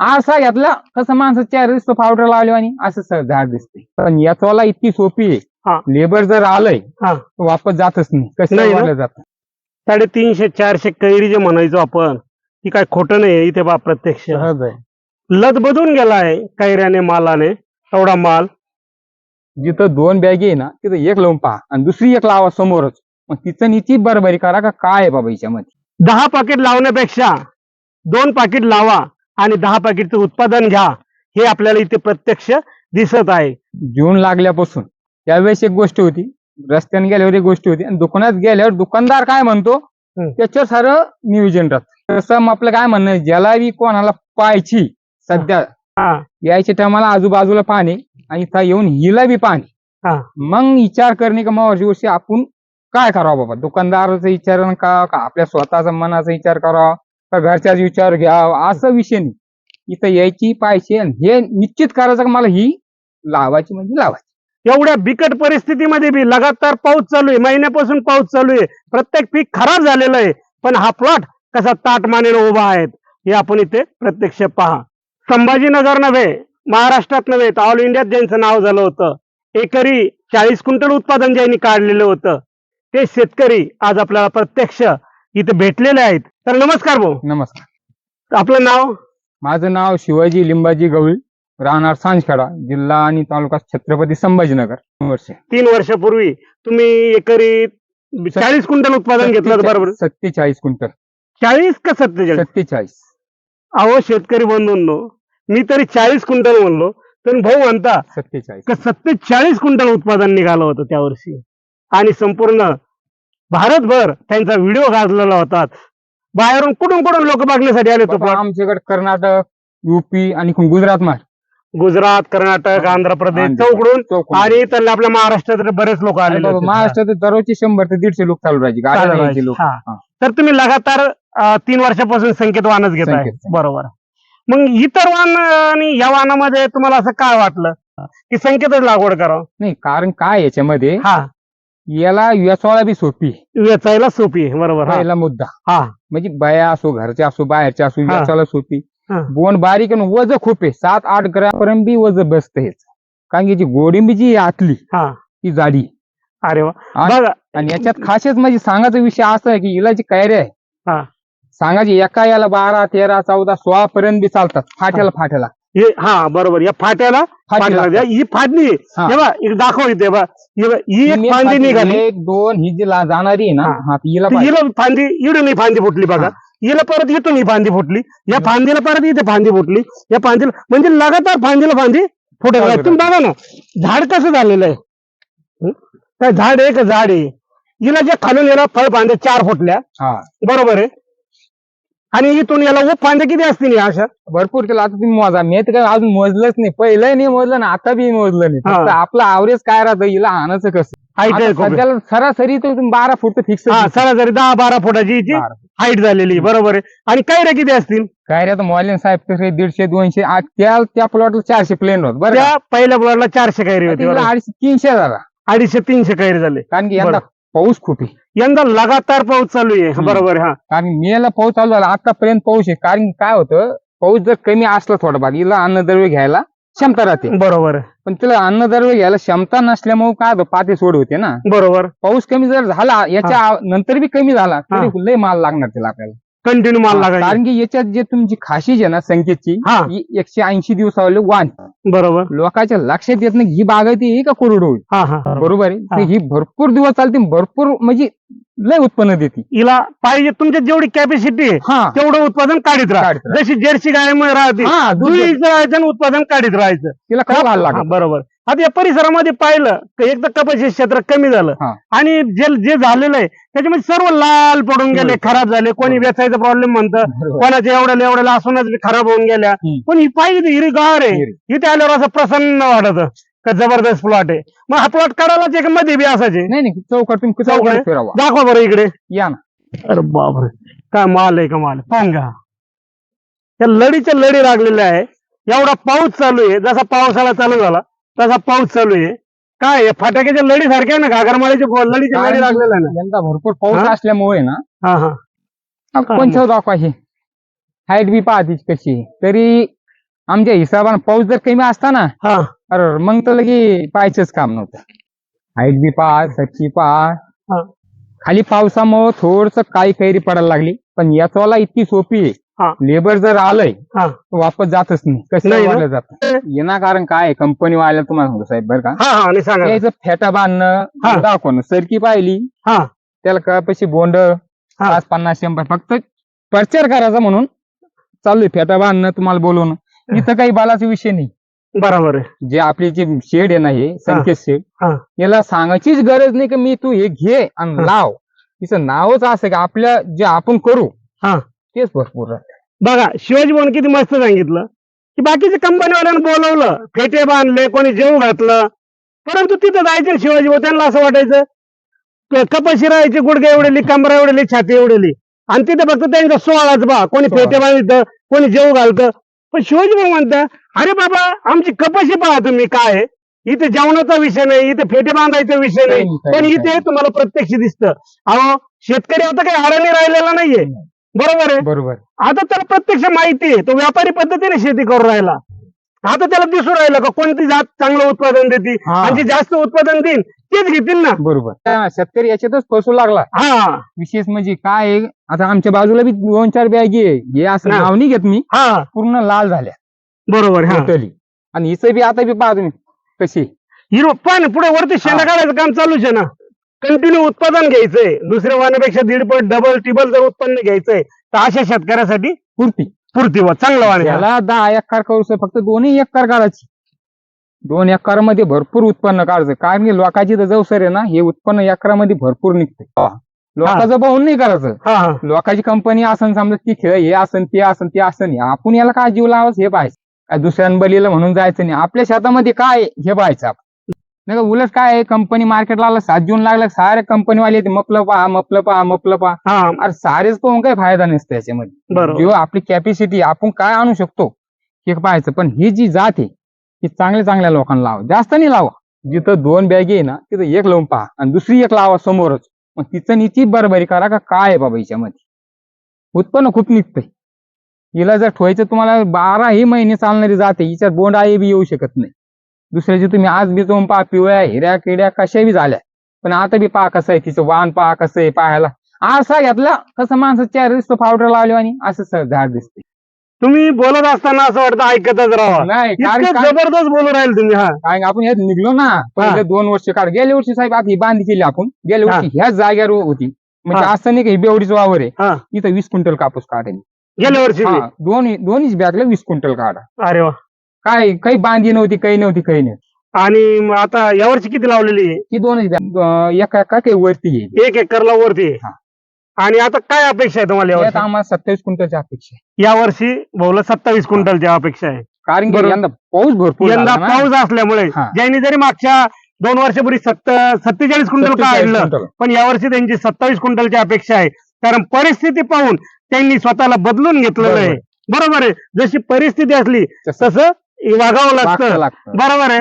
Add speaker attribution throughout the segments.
Speaker 1: आरसा घेतला कसं माणसं चेहरा दिसतो पावडर लावली आणि असं स- झाड दिसते पण याचवाला इतकी सोपी
Speaker 2: हा.
Speaker 1: आहे लेबर जर आलंय
Speaker 2: हा.
Speaker 1: तर वापस जातच नाही. कसं
Speaker 2: नाही ना?
Speaker 1: वाढलं जात?
Speaker 2: साडेतीनशे चारशे कैरी जे म्हणायचो आपण ती काय खोटं नाही इथे बा प्रत्यक्ष.
Speaker 1: सहज आहे.
Speaker 2: लद बदून गेलाय कैऱ्याने मालाने एवढा माल.
Speaker 1: जिथं दोन बॅगी आहे ना तिथं एक लावून पहा. आणि दुसरी एक लावा समोरच. मग तिचं नीती बरोबरी करा का काय आहे बाबा याच्यामध्ये?
Speaker 2: दहा पाकिट लावण्यापेक्षा दोन पाकिट लावा. आणि दहा पाकिटचं उत्पादन घ्या. हे आपल्याला इथे प्रत्यक्ष दिसत आहे.
Speaker 1: जून लागल्यापासून त्यावेळेस एक गोष्ट होती रस्त्याने गेल्यावर एक गोष्ट होती आणि दुकानात गेल्यावर दुकानदार काय म्हणतो. त्याच्यावर सारं नियोजन राहतं. तसं आपलं काय म्हणणं ज्याला बी कोणाला पाहायची सध्या
Speaker 2: हा.
Speaker 1: यायच्या टायमाला आजूबाजूला पाणी आणि इथं येऊन हिला बी पाणी. मग विचार करणे का मग वर्षी आपण काय करावं बाबा? दुकानदाराचा विचार का आपल्या स्वतःचा मनाचा विचार करावा? का घरच्याच विचार घ्या असं विषय नाही. इथं यायची पाहिजे आणि हे निश्चित करायचं का मला ही लावायची म्हणजे लावायची.
Speaker 2: एवढ्या बिकट परिस्थितीमध्ये बी लगातार पाऊस चालू आहे महिन्यापासून पाऊस चालू आहे. प्रत्येक पीक खराब झालेलं आहे पण हा प्लॉट कसा ताटमानेनं उभा आहे हे आपण इथे प्रत्यक्ष पहा. संभाजीनगर नव्हे महाराष्ट्रात नव्हे तर ऑल इंडियात ज्यांचं नाव झालं होतं एकरी चाळीस क्विंटल उत्पादन ज्यांनी काढलेलं होतं ते शेतकरी आज आपल्याला प्रत्यक्ष इथे भेटलेले आहेत. तर नमस्कार भाऊ.
Speaker 1: नमस्कार.
Speaker 2: आपलं नाव?
Speaker 1: माझं नाव शिवाजी लिंबाजी गवळी राहणार सांजखेडा जिल्हा आणि तालुका छत्रपती संभाजीनगर. वर्ष.
Speaker 2: तीन वर्षापूर्वी तुम्ही एकरी चाळीस क्विंटल उत्पादन घेतलं होतं बरोबर?
Speaker 1: सत्तेचाळीस क्विंटल.
Speaker 2: चाळीस का सत्तेचाळीस?
Speaker 1: सत्तेचाळीस.
Speaker 2: अहो शेतकरी बंधूंनो मी तरी चाळीस क्विंटल म्हणलो तर भाऊ म्हणता
Speaker 1: सत्तेचाळीस.
Speaker 2: का सत्तेचाळीस क्विंटल उत्पादन निघालं होतं त्या वर्षी आणि संपूर्ण भारतभर त्यांचा व्हिडिओ गाजलेला होता. बाहेरून कुठून कुठून लोक बघण्यासाठी आले
Speaker 1: बाबा,
Speaker 2: होते
Speaker 1: आमच्याकडे कर्नाटक युपी आणि गुजरात मा
Speaker 2: गुजरात कर्नाटक आंध्र प्रदेश
Speaker 1: आंध्र.
Speaker 2: चौकडून. आणि त्याला आपल्या महाराष्ट्रात बरेच लोक होते.
Speaker 1: महाराष्ट्रात दररोजचे शंभर ते दीडशे लोक चालू राहायचे गाड्या
Speaker 2: चालू
Speaker 1: न्यायचे लोक.
Speaker 2: हा. तर तुम्ही लगातार अं, तीन वर्षापासून संकेत वाहनच घेताय
Speaker 1: संकेत, संकेत.
Speaker 2: बरोबर मग इतर वाहन आणि या वाहनामध्ये तुम्हाला असं काय वाटलं की संकेतच लागवड करावं
Speaker 1: नाही कारण काय याच्यामध्ये
Speaker 2: हा
Speaker 1: याला व्यसवाला बी सोपी.
Speaker 2: वेचायला सोपी आहे बरोबर हा.
Speaker 1: पहिला मुद्दा.
Speaker 2: हा.
Speaker 1: म्हणजे बाया असो घरच्या असो बाहेरच्या असो
Speaker 2: हा.
Speaker 1: व्यसाला सोपी.
Speaker 2: हा.
Speaker 1: बोन बारीक आणि वज खूप आहे. सात आठ ग्रॅम पर्यंत बी वज बसत कारण की जी गोडिंबी जी आहे आतली
Speaker 2: हा.
Speaker 1: ती जाडी.
Speaker 2: अरे वा.
Speaker 1: आणि-
Speaker 2: बघा.
Speaker 1: आणि याच्यात खासियत म्हणजे सांगायचा विषय असा आहे की हिला जी कैऱ्या
Speaker 2: हा.
Speaker 1: आहे सांगायची एका याला बारा तेरा चौदा सोळा पर्यंत बी चालतात. फाट्याला फाट्याला.
Speaker 2: हे हा बरोबर. या फाट्याला
Speaker 1: फाटी
Speaker 2: फाट्याला
Speaker 1: लागतात.
Speaker 2: ही फाटली
Speaker 1: हा.
Speaker 2: हे बा एक दाखव इथे बा हे बा, एक फांदी निघाली.
Speaker 1: एक दोन ही जी ला- जाणारी आहे ना
Speaker 2: हा.
Speaker 1: हा ती हिला
Speaker 2: ती
Speaker 1: पाहिजे.
Speaker 2: हिला फांदी इडून ही फांदी फुटली बघा.
Speaker 1: हा.
Speaker 2: हिला परत इथून ही फांदी फुटली. या फांदीला परत इथे फांदी फुटली. या फांदीला म्हणजे लगातार फांदीला फांदी फुटत राहते. तुम्ही बघा ना झाड कसं झालेलं आहे? हं? काय झाड आहे का? झाड आहे. हिला जे खालून याला फळ फांद्या चार फुटल्या.
Speaker 1: हा.
Speaker 2: बरोबर आहे. आणि इथून याला उप फांद्या किती असतील या अशा?
Speaker 1: भरपूर केलं. आता तुम्ही मोजा मी तर काय अजून मोजलंच नाही. पहिलं नाही मोजलं ना आता बी मोजलं नाही. फक्त आपलं आवरेज काय राहतं हिला आणायचं कसं.
Speaker 2: हाईट
Speaker 1: आता
Speaker 2: आहे खूप.
Speaker 1: सध्याला सरासरी तर बारा फूट फिक्स
Speaker 2: हा सरासरी दहा बारा फुटाची हिची हाईट झालेली आहे, बरोबर आहे. आणि कैऱ्या किती असतील?
Speaker 1: काय रे मॉलिन साहेब तसे दीडशे दोनशे त्या त्या प्लॉटला चारशे प्लेन होत. बरं का?
Speaker 2: त्या पहिल्या प्लॉटला चारशे कैरी होती बरोबर.
Speaker 1: अडीचशे तीनशे झाला.
Speaker 2: अडीचशे तीनशे कैरी झाले.
Speaker 1: कारण की यंदा
Speaker 2: बरं.
Speaker 1: पाऊस खूप आहे.
Speaker 2: यंदा लगातार पाऊस चालू आहे. बरोबर आहे, हा.
Speaker 1: कारण मेला पाऊस चालू झाला आतापर्यंत पाऊस आहे. कारण काय होतं पाऊस जर कमी असला थोडाफार हिला अन्नद्रव्य घ्यायला क्षमता राहते.
Speaker 2: बरोबर.
Speaker 1: पण तिला अन्नद्रव्य घ्यायला क्षमता नसल्यामुळे काय होतं पाते सोड होते ना.
Speaker 2: बरोबर.
Speaker 1: पाऊस कमी जर झाला याच्या नंतर बी कमी झाला तरी लय माल लागणार तिला आपल्याला.
Speaker 2: कंटिन्यू माल लागायचा.
Speaker 1: कारण की याच्यात जे तुमची खाशी आहे ना संकेतची
Speaker 2: हा.
Speaker 1: ही एकशे ऐंशी दिवसावाले वाण.
Speaker 2: बरोबर.
Speaker 1: लोकांच्या लक्षात येत नाही ही बागायती आहे का कोरडो होईल
Speaker 2: हा हा.
Speaker 1: बरोबर आहे.
Speaker 2: हा.
Speaker 1: तर ही भरपूर दिवस चालते भरपूर म्हणजे लय उत्पन्न देते.
Speaker 2: हिला पाहिजे तुमच्या जेवढी कॅपॅसिटी आहे
Speaker 1: हा.
Speaker 2: तेवढं उत्पादन काढीत राहा.
Speaker 1: काढीत राहा.
Speaker 2: जशी जर्सी गायमुळे राहते
Speaker 1: हा दूध
Speaker 2: उत्पादन काढीत राहायचं.
Speaker 1: तिला काय घाल
Speaker 2: हा,
Speaker 1: लागत
Speaker 2: बरोबर. आता या परिसरामध्ये पाहिलं तर एक तर कपाशी क्षेत्र कमी झालं.
Speaker 1: हा.
Speaker 2: आणि जे जे झालेलं आहे त्याच्यामध्ये सर्व लाल पडून गेले
Speaker 1: बरोबर.
Speaker 2: खराब झाले. कोणी
Speaker 1: बरोबर.
Speaker 2: वेचायचा प्रॉब्लेम म्हणतं
Speaker 1: बरोबर.
Speaker 2: कोणाच्या एवढ्या एवढ्याला असूनच बी खराब होऊन गेल्या.
Speaker 1: हम्म.
Speaker 2: पण ही पाहिजे हिरी गार आहे. इथे आल्यावर असं प्रसन्न वाटत का जबरदस्त प्लॉट आहे. मग हा प्लॉट काढायलाच एक मध्ये बी असायचे.
Speaker 1: नाही नाही तुम्ही फिरावा?
Speaker 2: दाखवा बरं इकडे.
Speaker 1: या ना.
Speaker 2: अरे बापरे. काय माल आहे का माल? घ्या. त्या लढीच्या लढी लागलेल्या आहे. एवढा पाऊस चालू आहे. जसा पावसाळा चालू झाला तसा पाऊस चालू आहे काय आहे? फटाक्याच्या लढी सारख्या ना घागरमाळीच्या लढीच्या लढी लागलेल्या आहे ना
Speaker 1: यंदा भरपूर पाऊस
Speaker 2: हा?
Speaker 1: असल्यामुळे ना
Speaker 2: हा हा
Speaker 1: हे हाईट बी पाहतीच कशी आहे. तरी आमच्या हिशोबानं पाऊस जर कमी असता ना
Speaker 2: हा
Speaker 1: अरे मग तर लगे पाहायचंच काम नव्हतं हाईट बी पहा सच्ची पहा. खाली पावसामुळं थोडस काही कैरी पडायला लागली पण याचवाला इतकी सोपी. आहे लेबर जर आलंय
Speaker 2: हा.
Speaker 1: वापस जातच नाही. कसं जात? येणार कारण काय कंपनी वाल्या तुम्हाला सांगतो साहेब बरं का?
Speaker 2: हा हा सांगा
Speaker 1: फेटा. बांधणं दाखवणं. सरकी पाहिली त्याला कपाशी बोंड पाच पन्नास शंभर फक्त प्रचार करायचा म्हणून चालू आहे फेटा बांधणं तुम्हाला बोलवणं. इथं काही बालाचा विषय नाही.
Speaker 2: बरोबर
Speaker 1: जे आपली जी शेड आहे ना हे संकेत शेड. याला सांगायचीच गरज नाही की मी तू हे घे आणि. लाव. तिचं नावच असं की आपल्या जे आपण करू
Speaker 2: हा.
Speaker 1: तेच भरपूर.
Speaker 2: बघा शिवाजी भवन किती मस्त सांगितलं. की बाकीच्या कंपनीवाल्यांना बोलवलं फेटे बांधले कोणी जेव घातलं. परंतु तिथं जायचं शिवाजी भाऊ त्यांना असं वाटायचं क- कपाशी राहायची गुडघे एवढेली कमरा एवढेली छाती एवढेली आणि तिथं फक्त त्यांचा सोहळाच बा कोणी. फेटे बांधित कोणी जेव घालतं. पण शिवाजी भाऊ म्हणता अरे बाबा आमची कपाशी पहा तुम्ही काय. इथे जेवणाचा विषय नाही इथे फेटे बांधायचा विषय नाही. पण इथे तुम्हाला प्रत्यक्ष दिसतं. अहो शेतकरी आता काही अडाणी राहिलेला नाहीये. बरोबर आहे?
Speaker 1: बरोबर.
Speaker 2: आता त्याला प्रत्यक्ष माहिती आहे. तो व्यापारी पद्धतीने शेती करू राहिला. आता त्याला दिसून राहिलं का कोणती जात चांगलं उत्पादन देते?
Speaker 1: हा.
Speaker 2: आणि जे जास्त उत्पादन देईल तेच घेतील ना?
Speaker 1: बरोबर. शेतकरी याच्यातच फसू लागला.
Speaker 2: हा.
Speaker 1: विशेष म्हणजे काय आहे, आता आमच्या बाजूला बी दोन चार बॅगी आहे हे असं
Speaker 2: हा.
Speaker 1: नाव नाही घेत मी.
Speaker 2: हा.
Speaker 1: पूर्ण लाल झाल्या.
Speaker 2: बरोबर हा.
Speaker 1: टोटली. आणि हिचं बी आता बी पहा तुम्ही कशी
Speaker 2: हिरो पण पुढे वरती शेंडा काढायचं काम चालूच आहे ना. कंटिन्यू उत्पादन घ्यायचंय. दुसऱ्या वाहनापेक्षा दीड पट डबल टिबल जर उत्पन्न घ्यायचंय तर अशा शेतकऱ्यासाठी
Speaker 1: पुरती.
Speaker 2: पुरती वा चांगलं वाहन घ्या.
Speaker 1: त्याला दहा एकर करू फक्त दोन्ही एकर काढायची दोन एकरमध्ये भरपूर उत्पन्न काढायचं. कारण की लोकांची तर जवसर आहे ना हे उत्पन्न एकरामध्ये भरपूर निघते लोकांचं पाहून नाही करायचं. लोकांची कंपनी असन समजा ती खेळ हे असन ते असन ते असं नाही आपण याला काय जीव लावायचं? हे पाहायचं. काय दुसऱ्यान बलीला म्हणून जायचं नाही. आपल्या शेतामध्ये काय हे पाहायचं आपण. नाही का उलट काय आहे कंपनी मार्केटला आला सात जून लागला सारे कंपनीवाले येते मपलं पहा मपलं पहा मपलं पहा.
Speaker 2: हा.
Speaker 1: अरे सारेच पाहून काही फायदा नसतो याच्यामध्ये.
Speaker 2: बरोबर.
Speaker 1: जेव्हा आपली कॅपॅसिटी आपण काय आणू शकतो हे पाहायचं. पण ही जी जात आहे ही चांगल्या चांगल्या लोकांना लावा. जास्त नाही लावा. जिथं दोन बॅगी आहे ना तिथं एक लावून पहा आणि दुसरी एक लावा समोरच. मग तिचं नीती बरोबरी करा का काय आहे बाबा हिच्यामध्ये उत्पन्न खूप निघतंय. हिला जर ठेवायचं तुम्हाला बाराही महिने चालणारी जाते हिच्यात बोंड आहे बी येऊ शकत नाही. दुसऱ्याची तुम्ही आज बी जाऊन पहा पिवळ्या हिऱ्या किड्या कशा बी झाल्या. पण आता बी पहा कसं आहे तिचं वाण पहा कसं आहे पाहायला. आरसा घेतला कसं माणसं चार दिसतो पावडर लावले आणि असं झाड दिसते
Speaker 2: तुम्ही बोलत असताना असं वाटतं ऐकतच राहा.
Speaker 1: नाही कारण
Speaker 2: जबरदस्त बोलू राहील तुम्ही हा.
Speaker 1: कारण आपण ह्यात निघलो ना पहिले दोन वर्ष काढ गेल्या वर्षी साहेब आता ही बांधी केली आपण. गेल्या वर्षी ह्याच जागेवर होती. म्हणजे. असं नाही का ही बेवडीच वावर आहे. इथं वीस क्विंटल कापूस काढेल
Speaker 2: गेल्या वर्षी
Speaker 1: दोन्ही दोन्हीच बॅगला वीस क्विंटल काढा.
Speaker 2: अरे वा.
Speaker 1: काय काही बांधी नव्हती काही नव्हती काही नाही
Speaker 2: आणि मग आता यावर्षी किती लावलेली आहे
Speaker 1: ही दोनच अं, एका एका काही वरती येईल
Speaker 2: एक एकरला वरती आहे.
Speaker 1: हा.
Speaker 2: आणि आता काय अपेक्षा आहे तुम्हाला
Speaker 1: यात
Speaker 2: यावर्षी
Speaker 1: आम्हाला सत्तावीस क्विंटलची अपेक्षा आहे
Speaker 2: यावर्षी बहुला सत्तावीस क्विंटलची अपेक्षा आहे
Speaker 1: कारण की
Speaker 2: बरोबर.
Speaker 1: यंदा पाऊस भरपूर
Speaker 2: यंदा
Speaker 1: झाला ना.
Speaker 2: पाऊस असल्यामुळे
Speaker 1: हा.
Speaker 2: ज्यांनी जरी मागच्या दोन वर्षापूर्वी सत्त सत्तेचाळीस क्विंटल
Speaker 1: 47
Speaker 2: काढलं
Speaker 1: क्विंटल.
Speaker 2: पण यावर्षी त्यांची सत्तावीस क्विंटलची अपेक्षा आहे कारण परिस्थिती पाहून त्यांनी स्वतःला बदलून घेतलेलं आहे बरोबर आहे जशी परिस्थिती असली
Speaker 1: तसं
Speaker 2: तसं वागावं लागतं.
Speaker 1: लागतं.
Speaker 2: बरोबर आहे?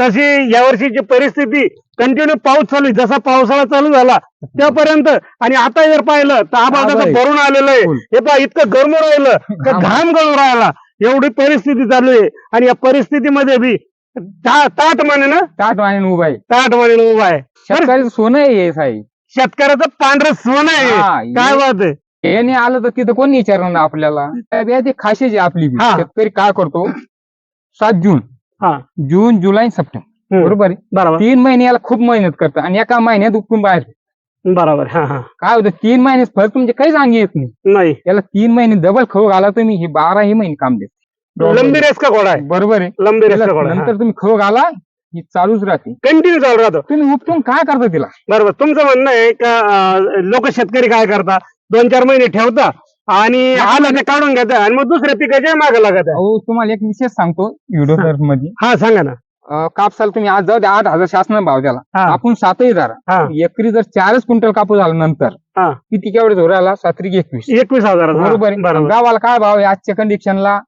Speaker 2: तशी यावर्षीची परिस्थिती कंटिन्यू पाऊस चालू जसा पावसाळा चालू झाला त्यापर्यंत आणि आता जर पाहिलं तर
Speaker 1: आहे.
Speaker 2: भरून आलेलं आहे. हे पहा इतकं गरम राहिलं का
Speaker 1: घाम.
Speaker 2: गळून राहिला. एवढी परिस्थिती चालू आहे. आणि या परिस्थितीमध्ये बी ता- ताट म्हणे ना?
Speaker 1: ताट वाणी उभा आहे.
Speaker 2: ताट म्हणे उभा आहे.
Speaker 1: शेतकऱ्याचं सोनं आहे हे साहेब
Speaker 2: शेतकऱ्याचं पांढरं सोनं आहे. काय बात आहे?
Speaker 1: हे नाही आलं तर तिथं कोण विचारणार ना आपल्याला ते खाशीची आपली. शेतकरी काय करतो? सात जून.
Speaker 2: हा.
Speaker 1: जून जुलै सप्टेंबर.
Speaker 2: हम्म.
Speaker 1: बरोबर? आहे
Speaker 2: बरोबर.
Speaker 1: तीन महिने याला खूप मेहनत करतं आणि एका महिन्यात उपटून बाहेर
Speaker 2: बरोबर. हा हा.
Speaker 1: काय होतं? तीन महिने फळ तुमचे काहीच अंगी येत नाही.
Speaker 2: नाही.
Speaker 1: याला तीन महिने डबल खाऊ घाला तुम्ही हे बाराही महिने काम देते.
Speaker 2: लंबी रेस का घोडा आहे?
Speaker 1: बरोबर आहे.
Speaker 2: लंबी रेस का घोडा
Speaker 1: नंतर तुम्ही खाऊ घाला ही चालूच राहते.
Speaker 2: कंटिन्यू चालू राहतो.
Speaker 1: तुम्ही उपटून काय करता तिला?
Speaker 2: बरोबर. तुमचं म्हणणं आहे का लोक शेतकरी काय करता? दोन चार महिने ठेवता आणि आलं ते काढून घेता आणि मग दुसऱ्या पिकाच्या मागे लागत आहे
Speaker 1: अहो तुम्हाला एक विशेष सांगतो व्हिडिओमध्ये.
Speaker 2: हा सांगा ना.
Speaker 1: अं, कापसाला तुम्ही आज जाऊ द्या आठ हजार शासनाने भाव द्याला
Speaker 2: हा.
Speaker 1: आपण सातही धरा
Speaker 2: हा.
Speaker 1: एकरी जर चारच क्विंटल कापूस झाला नंतर
Speaker 2: हा.
Speaker 1: किती केवढे धोराला सात्रिक एकवीस.
Speaker 2: एकवीस हजार
Speaker 1: बरोबर आहे.
Speaker 2: बरोबर.
Speaker 1: गावाला काय भाव आहे? आजच्या कंडिशनला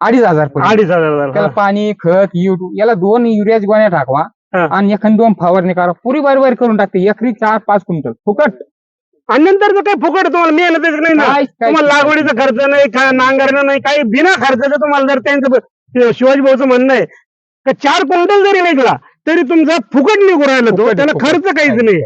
Speaker 1: अडीच हजार पर्यंत.
Speaker 2: अडीच हजार
Speaker 1: त्याला पाणी खत युट याला दोन युरियाच गोण्या टाकवा
Speaker 2: हा.
Speaker 1: आणि एखादी दोन फवारणी करा. पुरी बरोबर करून टाकते. एकरी चार पाच क्विंटल. फुकट.
Speaker 2: आणि नंतर काही फुकट तुम्हाला मेहनतच नाही ना
Speaker 1: काय- काय-
Speaker 2: तुम्हाला लागवडीचा खर्च नाही काय नांगरणं नाही काही बिना खर्चाचं तुम्हाला जर त्यांचं शिवाजी भाऊचं म्हणणं आहे का चार क्विंटल जरी वेगळा तरी तुमचा फुकट निघू राहिला तो त्याला. खर्च काहीच नाही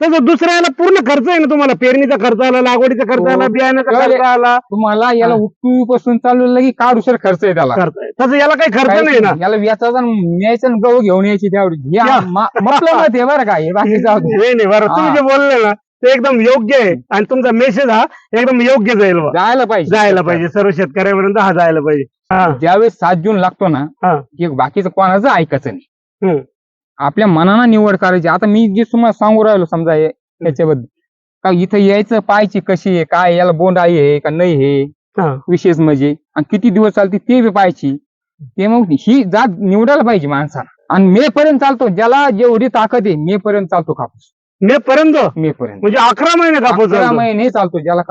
Speaker 2: तसं दुसऱ्याला पूर्ण खर्च आहे ना तुम्हाला पेरणीचा खर्च आला लागवडीचा खर्च आला
Speaker 1: हो.
Speaker 2: बियाण्याचा
Speaker 1: तर-
Speaker 2: खर्च आला
Speaker 1: तुम्हाला याला. उठू पासून चालू की काढूशर खर्च आहे त्याला
Speaker 2: खर्च आहे. तसं याला काही खर्च नाही ना.
Speaker 1: याला व्याचाचा न्यायचं गहू घेऊन यायची तेवढी हे
Speaker 2: या.
Speaker 1: मा- म्हटलं ना ते बरं का हे बाकी.
Speaker 2: नाही बरं तुम्ही. जे बोलले ना ते एकदम योग्य आहे. आणि तुमचा मेसेज हा एकदम योग्य जाईल बा.
Speaker 1: जायला पाहिजे.
Speaker 2: जायला पाहिजे. सर्व शेतकऱ्यापर्यंत हा जायला पाहिजे. हा.
Speaker 1: ज्यावेळेस सात जून लागतो ना
Speaker 2: हा.
Speaker 1: की बाकीचं कोणाचं ऐकायचं नाही. आपल्या मनानं निवड करायची. आता मी जे तुम्हाला सांगू राहिलो समजा हे त्याच्याबद्दल का इथं यायचं पाहायची कशी आहे काय आहे, याला बोंड आहे का नाही हे
Speaker 2: हा.
Speaker 1: विशेष म्हणजे आणि किती दिवस चालते ते बी पाहायची. ते मग ही जात निवडायला पाहिजे माणसाला. आणि मे पर्यंत चालतो. ज्याला जेवढी ताकद आहे मे पर्यंत चालतो कापूस.
Speaker 2: मे पर्यंत
Speaker 1: मे पर्यंत
Speaker 2: म्हणजे अकरा महिने कापूस
Speaker 1: अकरा
Speaker 2: चालतो.
Speaker 1: महिने चालतो ज्याला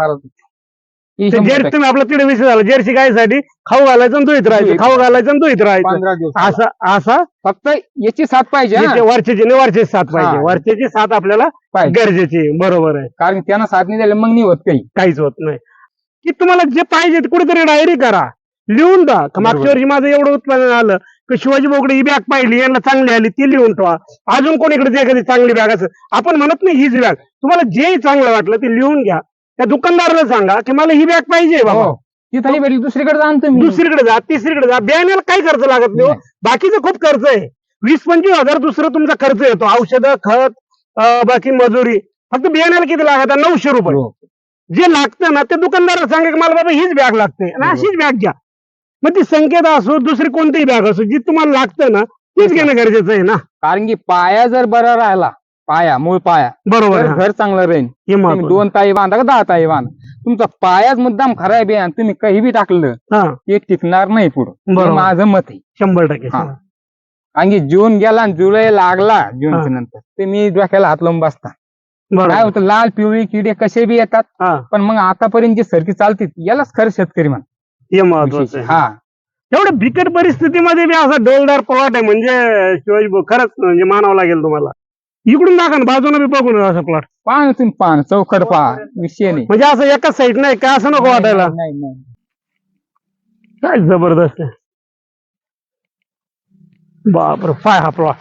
Speaker 2: ते
Speaker 1: शंभर
Speaker 2: जर्सी
Speaker 1: टक्के.
Speaker 2: तुम्ही आपला तिकडे विषय झाला. जर्सी गायसाठी खाऊ घालायचं आणि दुईत राहायचं. खाऊ घालायचं आणि दुईत राहायचं.
Speaker 1: पंधरा दिवस
Speaker 2: असा असा?
Speaker 1: फक्त याची साथ पाहिजे हा.
Speaker 2: वरचेची नाही वरचेची साथ पाहिजे.
Speaker 1: हा.
Speaker 2: वरचेची साथ आपल्याला
Speaker 1: पाहिजे.
Speaker 2: गरजेची आहे. बरोबर आहे.
Speaker 1: कारण त्यांना साथ नाही दिली मग नाही होत काही.
Speaker 2: काहीच होत नाही. की तुम्हाला जे पाहिजे ते कुठेतरी डायरी करा. लिहून द्या का मागच्या
Speaker 1: बरोबर.
Speaker 2: वर्षी माझं एवढं उत्पादन आलं. की शिवाजी बोकडे ही बॅग पाहिली यांना चांगली आली ती लिहून ठेवा. अजून कोणीकडे जे एखादी चांगली बॅग असेल आपण म्हणत नाही हीच बॅग. तुम्हाला जे चांगलं वाटलं ते लिहून घ्या. त्या दुकानदाराला सांगा की मला ही बॅग पाहिजे बाबा.
Speaker 1: हो. भेटली दुसरीकडे मी
Speaker 2: दुसरीकडे जा तिसरीकडे जा. बियाण्याला काही खर्च लागत नाही हो. बाकीचं खूप खर्च आहे. वीस पंचवीस हजार दुसरं तुमचा खर्च येतो. औषधं खत बाकी मजुरी. फक्त बियाण्याला किती लागत? नऊशे रुपये.
Speaker 1: हो.
Speaker 2: जे लागतं ना ते दुकानदाराला सांगा की मला बाबा हीच बॅग लागते. आणि अशीच बॅग घ्या. मग ती संकेत असो दुसरी कोणतीही बॅग असो जी तुम्हाला लागतं ना तीच घेणं गरजेचं आहे ना?
Speaker 1: कारण की पाया जर बरा राहिला पाया मूळ पाया
Speaker 2: बरोबर
Speaker 1: तर
Speaker 2: आहे.
Speaker 1: घर चांगलं राहील
Speaker 2: हे
Speaker 1: तुम्ही
Speaker 2: महत्वाचं.
Speaker 1: दोन ताई बांधा का दहा ताई बांधा? तुमचा पायाच मुद्दाम खराब आहे आणि तुम्ही काही बी टाकलं
Speaker 2: हा.
Speaker 1: ते टिकणार नाही पुढं. हे
Speaker 2: बरोबर.
Speaker 1: माझं मत आहे.
Speaker 2: शंभर टक्के
Speaker 1: हा. कारण की जून गेला आणि जुलै लागला जूनच्या. नंतर. ते मी डोक्याला हात लावून बसता. काय
Speaker 2: बरोबर
Speaker 1: होतं लाल पिवळी किडे कसे बी येतात
Speaker 2: हा.
Speaker 1: पण मग आतापर्यंत जे सरकी चालते यालाच खरं शेतकरी म्हणतात
Speaker 2: हे महत्वाचं आहे.
Speaker 1: हा.
Speaker 2: एवढं बिकट परिस्थितीमध्ये बी असा डोलदार प्लॉट आहे म्हणजे शिवाजी भाऊ खरंच म्हणजे मानावं लागेल तुम्हाला. इकडून दाखवा ना बाजूने बी बघून असा प्लॉट
Speaker 1: पाहा ना तुम्ही पाहा ना, चौकट पहा विषय नाही.
Speaker 2: म्हणजे असं एकाच साईड नाही काय असं नको वाटायला?
Speaker 1: नाही, नाही, नाही.
Speaker 2: काय जबरदस्त आहे. बापर पाय हा प्लॉट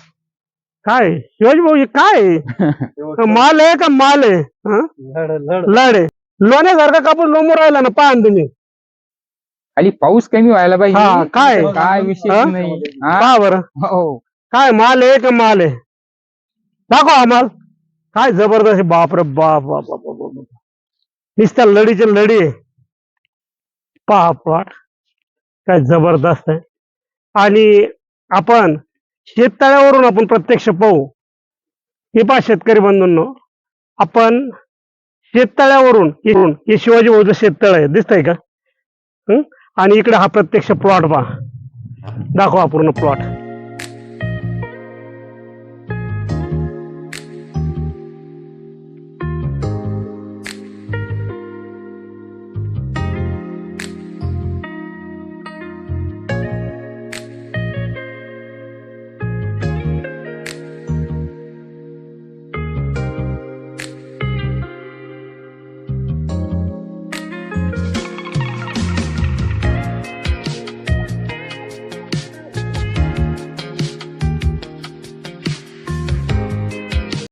Speaker 2: काय? शिवाजी भाऊ हे काय? माल आहे का माल आहे? हं? लड आहे. लोण्यासारखा कापूस लोमू राहिला ना पहा ना तुम्ही.
Speaker 1: खाली पाऊस कमी व्हायला
Speaker 2: हा,
Speaker 1: पाहिजे
Speaker 2: काय?
Speaker 1: काय विषय
Speaker 2: हा?
Speaker 1: नाही. हा?
Speaker 2: बरं?
Speaker 1: हो.
Speaker 2: काय माल आहे का माल आहे? दाखव हा माल. काय जबरदस्त आहे. बाप रे बाप बाप बाप बाप बाप. नुसत्या लढीच्या लढी आहे. पहा काय जबरदस्त आहे. आणि आपण शेततळ्यावरून आपण प्रत्यक्ष पाहू. हे पहा शेतकरी बंधूंनो. आपण शेततळ्यावरून इकडून हे शिवाजी भाऊचं शेततळ आहे. दिसतंय का? हं? आणि इकडे हा प्रत्यक्ष प्लॉट पहा दाखवा पूर्ण प्लॉट